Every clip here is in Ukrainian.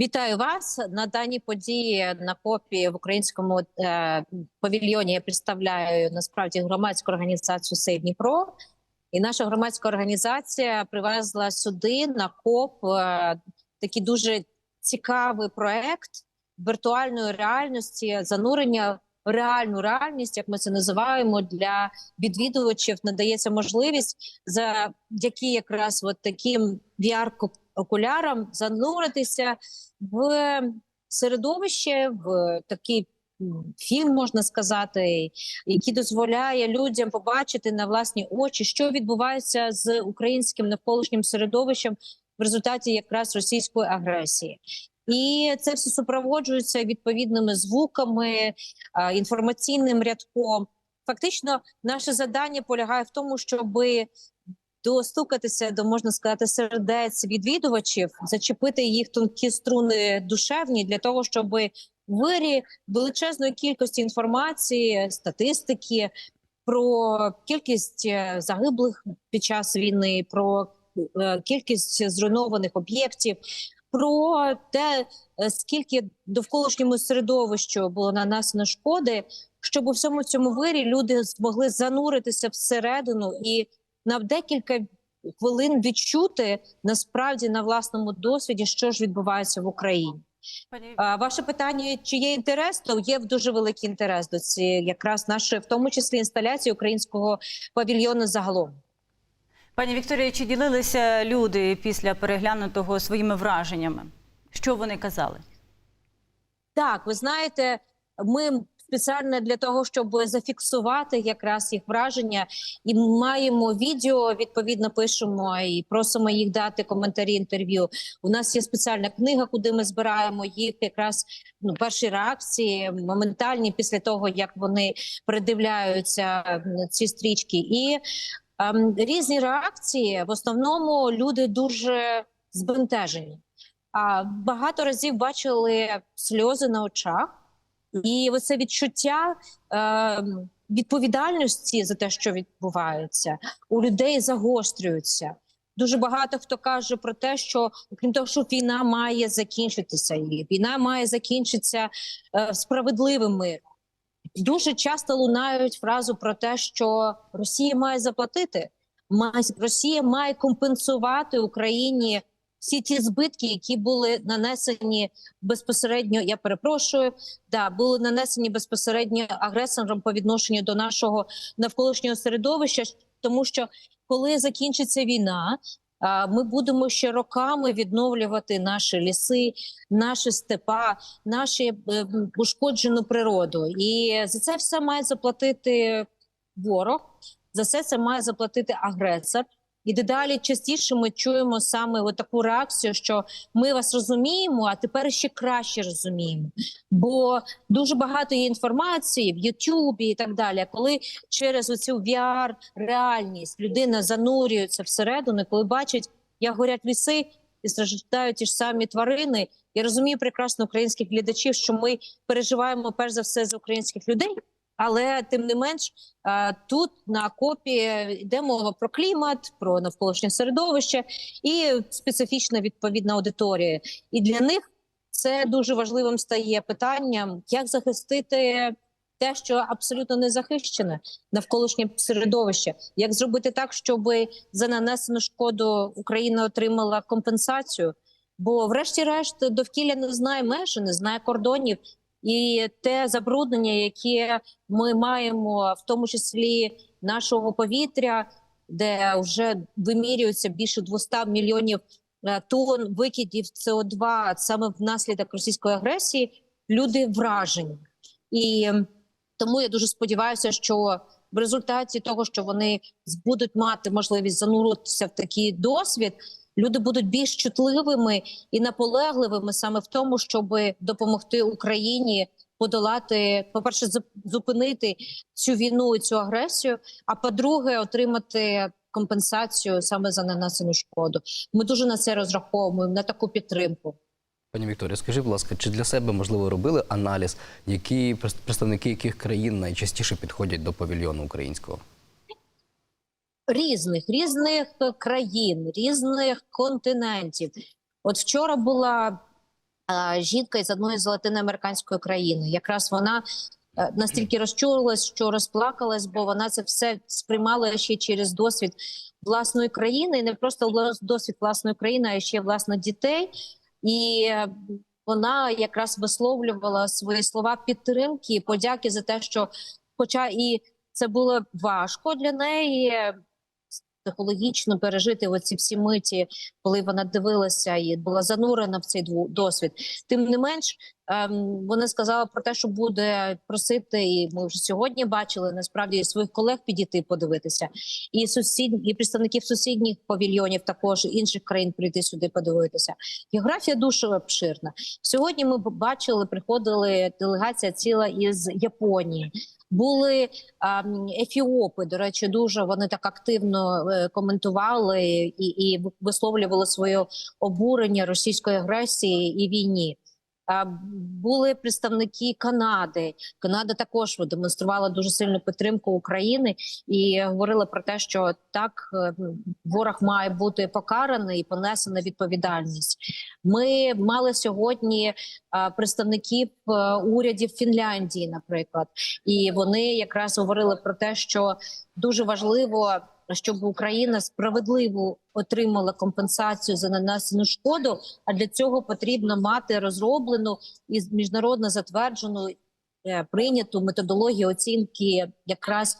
Вітаю вас на даній події на копі в українському е, павільйоні. Я представляю насправді громадську організацію «Сейв Дніпро». І наша громадська організація привезла сюди на коп е, такий дуже цікавий проект віртуальної реальності, занурення в реальну реальність, як ми це називаємо, для відвідувачів надається можливість завдяки якраз от таким VR-окулярам зануритися в середовище, в такий фільм, можна сказати, який дозволяє людям побачити на власні очі, що відбувається з українським навколишнім середовищем в результаті якраз російської агресії. І це все супроводжується відповідними звуками, інформаційним рядком. Фактично, наше завдання полягає в тому, щоби достукатися до можна сказати сердець відвідувачів, зачепити їх тонкі струни душевні для того, щоб вирі величезної кількості інформації, статистики про кількість е, загиблих під час війни, про е, кількість зруйнованих об'єктів. Про те, е, скільки довколишньому середовищу було нанесено шкоди, щоб у всьому цьому вирі люди змогли зануритися всередину і на декілька хвилин відчути насправді на власному досвіді, що ж відбувається в Україні. Ваше питання, чи є інтерес, то є дуже великий інтерес до цієї якраз нашої, в тому числі інсталяції українського павільйону загалом. пані Вікторія, чи ділилися люди після переглянутого своїми враженнями? Що вони казали? Так, ви знаєте, ми спеціально для того, щоб зафіксувати якраз їх враження, і маємо відео. Відповідно, пишемо і просимо їх дати коментарі інтерв'ю. У нас є спеціальна книга, куди ми збираємо їх якраз ну перші реакції моментальні після того, як вони передивляються м, ці стрічки, і ем, різні реакції. В основному люди дуже збентежені. А багато разів бачили сльози на очах, і оце відчуття е, відповідальності за те, що відбувається, у людей загострюється. Дуже багато хто каже про те, що окрім того, що війна має закінчитися, і війна має закінчитися е, справедливим миром. Дуже часто лунають фразу про те, що Росія має заплатити, має Росія має компенсувати Україні всі ті збитки, які були нанесені безпосередньо. Я перепрошую, да були нанесені безпосередньо агресором по відношенню до нашого навколишнього середовища, тому що коли закінчиться війна. Ми будемо ще роками відновлювати наші ліси, наші степа, нашу ушкоджену природу, і за це все має заплатити ворог. За все це має заплатити агресор. І дедалі частіше ми чуємо саме таку реакцію, що ми вас розуміємо, а тепер ще краще розуміємо. Бо дуже багато є інформації в Ютубі і так далі. Коли через оцю VR реальність людина занурюється всередину, коли бачить, як горять ліси і страждають ті ж самі тварини. Я розумію прекрасно українських глядачів, що ми переживаємо перш за все за українських людей. Але тим не менш, тут на копі йде мова про клімат, про навколишнє середовище і специфічна відповідна аудиторія. І для них це дуже важливим стає питанням, як захистити те, що абсолютно не захищене навколишнє середовище, як зробити так, щоб за нанесену шкоду Україна отримала компенсацію. Бо, врешті-решт, довкілля не знає межі, не знає кордонів. І те забруднення, яке ми маємо, в тому числі нашого повітря, де вже вимірюється більше 200 мільйонів е, тонн викидів СО2 саме внаслідок російської агресії, люди вражені. І тому я дуже сподіваюся, що в результаті того, що вони будуть мати можливість зануритися в такий досвід, люди будуть більш чутливими і наполегливими саме в тому, щоб допомогти Україні подолати, по перше, зупинити цю війну і цю агресію. А по-друге, отримати компенсацію саме за нанесену шкоду. Ми дуже на це розраховуємо на таку підтримку. Пані Вікторія, скажіть, будь ласка, чи для себе можливо робили аналіз, які представники яких країн найчастіше підходять до павільйону українського? Різних різних країн, різних континентів. От вчора була е, жінка із одної з латиноамериканської країни. Якраз вона е, настільки розчулилась, що розплакалась, бо вона це все сприймала ще через досвід власної країни, і не просто досвід власної країни, а ще власне дітей. І е, вона якраз висловлювала свої слова підтримки подяки за те, що, хоча і це було важко для неї. Психологічно пережити оці всі миті, коли вона дивилася і була занурена в цей досвід. Тим не менш, ем, вона сказала про те, що буде просити, і ми вже сьогодні бачили насправді своїх колег підійти подивитися, і сусід, і представників сусідніх павільйонів, також інших країн прийти сюди подивитися. Географія дуже обширна. Сьогодні ми бачили, приходили делегація ціла із Японії. Були а, ефіопи. До речі, дуже вони так активно е, коментували і, і висловлювали своє обурення російської агресії і війні. Були представники Канади. Канада також демонструвала дуже сильну підтримку України і говорила про те, що так е, ворог має бути покараний і понесена відповідальність. Ми мали сьогодні представників е, урядів Фінляндії, наприклад, і вони якраз говорили про те, що дуже важливо, щоб Україна справедливо отримала компенсацію за нанесену шкоду. А для цього потрібно мати розроблену і міжнародно затверджену е, прийняту методологію оцінки якраз.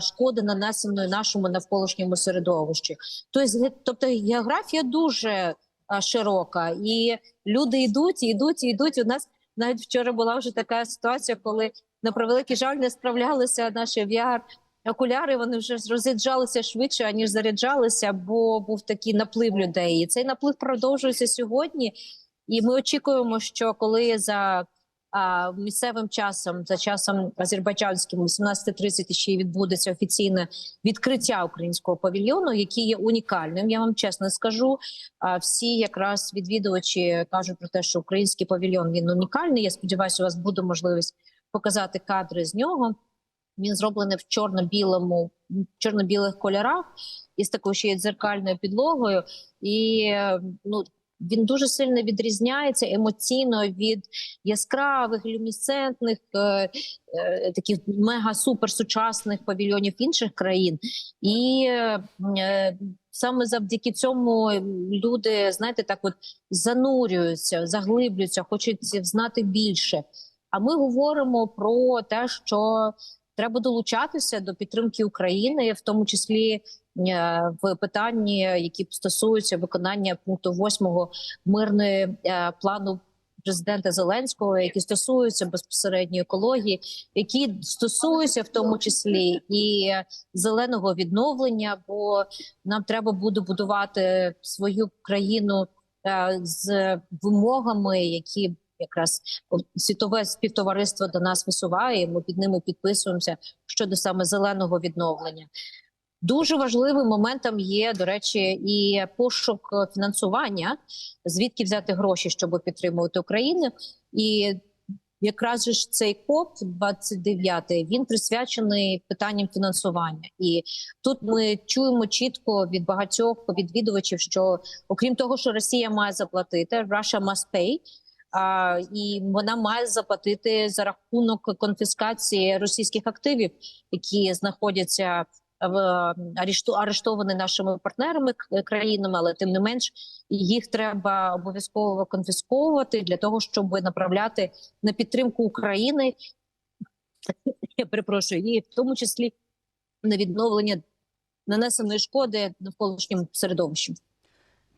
Шкоди нанесеної нашому навколишньому середовищі, тобто, тобто географія дуже широка, і люди йдуть, йдуть, і йдуть. У нас навіть вчора була вже така ситуація, коли на превеликий жаль не справлялися наші VR окуляри. Вони вже розряджалися швидше аніж заряджалися, бо був такий наплив людей. І цей наплив продовжується сьогодні. І ми очікуємо, що коли за а, місцевим часом, за часом азербайджанським, 18.30 ще й відбудеться офіційне відкриття українського павільйону, який є унікальним. Я вам чесно скажу. А всі якраз відвідувачі кажуть про те, що український павільйон він унікальний. Я сподіваюся, у вас буде можливість показати кадри з нього. Він зроблений в чорно-білому, чорно-білих кольорах із такою ще й дзеркальною підлогою, і ну. Він дуже сильно відрізняється емоційно від яскравих люмісцентних е, е, таких мега суперсучасних павільйонів інших країн, і е, саме завдяки цьому люди, знаєте, так от занурюються, заглиблюються, хочуть знати більше. А ми говоримо про те, що треба долучатися до підтримки України, в тому числі е, в питанні, які стосуються виконання пункту 8 мирної е, плану. Президента Зеленського, які стосуються безпосередньо екології, які стосуються в тому числі і зеленого відновлення, бо нам треба буде будувати свою країну е, з вимогами, які якраз світове співтовариство до нас висуває. Ми під ними підписуємося щодо саме зеленого відновлення. Дуже важливим моментом є, до речі, і пошук фінансування, звідки взяти гроші, щоб підтримувати Україну. І якраз же цей КОП 29 він присвячений питанням фінансування. І тут ми чуємо чітко від багатьох відвідувачів, що окрім того, що Росія має заплатити, Russia must pay, а, і вона має заплатити за рахунок конфіскації російських активів, які знаходяться в арештовані нашими партнерами країнами, але тим не менш їх треба обов'язково конфісковувати для того, щоб направляти на підтримку України. Я перепрошую, і в тому числі на відновлення нанесеної шкоди навколишньому середовищу.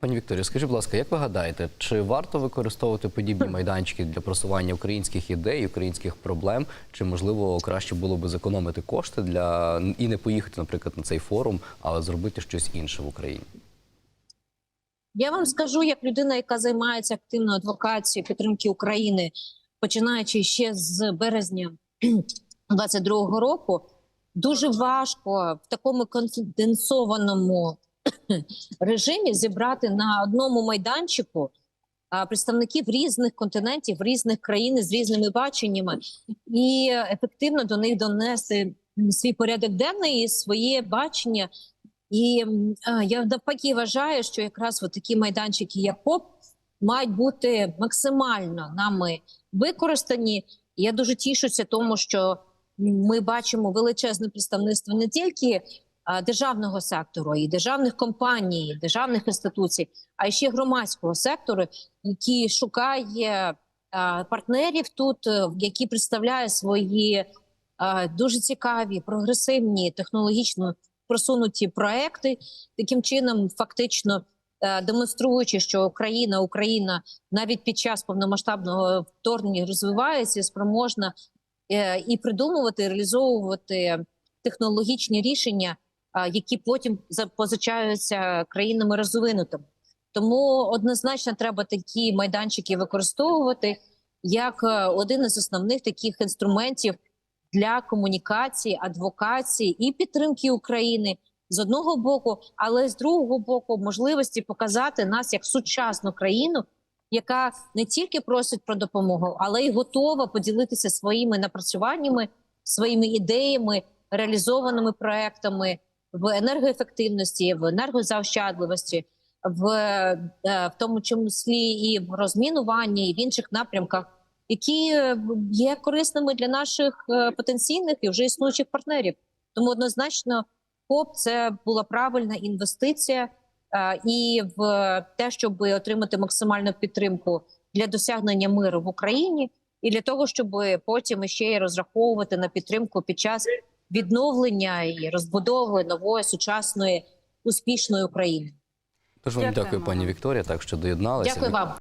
Пані Вікторія, скажіть, будь ласка, як ви гадаєте, чи варто використовувати подібні майданчики для просування українських ідей, українських проблем? Чи можливо краще було би зекономити кошти для і не поїхати, наприклад, на цей форум, а зробити щось інше в Україні? Я вам скажу, як людина, яка займається активною адвокацією підтримки України, починаючи ще з березня 22-го року, дуже важко в такому конфіденсованому режимі зібрати на одному майданчику представників різних континентів, різних країн з різними баченнями, і ефективно до них донести свій порядок денний і своє бачення. І я навпаки вважаю, що якраз от такі майданчики, як ПОП, мають бути максимально нами використані. Я дуже тішуся, тому що ми бачимо величезне представництво не тільки державного сектору, і державних компаній, і державних інституцій, а ще громадського сектору, який шукає партнерів тут, е, які представляють свої дуже цікаві, прогресивні, технологічно просунуті проекти, таким чином, фактично е, демонструючи, що Україна, Україна навіть під час повномасштабного вторгнення розвивається, спроможна е, і придумувати, реалізовувати технологічні рішення, які потім позичаються країнами розвинутими. Тому однозначно треба такі майданчики використовувати як е, один із основних таких інструментів для комунікації, адвокації і підтримки України з одного боку, але з другого боку, можливості показати нас як сучасну країну, яка не тільки просить про допомогу, але й готова поділитися своїми напрацюваннями, своїми ідеями, реалізованими проектами в енергоефективності, в енергозаощадливості, в, е, в тому числі і в розмінуванні, і в інших напрямках, які е, є корисними для наших е, потенційних і вже існуючих партнерів. Тому однозначно, КОП це була правильна інвестиція і в те, щоб отримати максимальну підтримку для досягнення миру в Україні, і для того, щоб потім ще й розраховувати на підтримку під час відновлення і розбудови нової сучасної успішної України. Дуже вам дякую, дякую, пані. Вікторія, так що доєдналися. Дякую вам.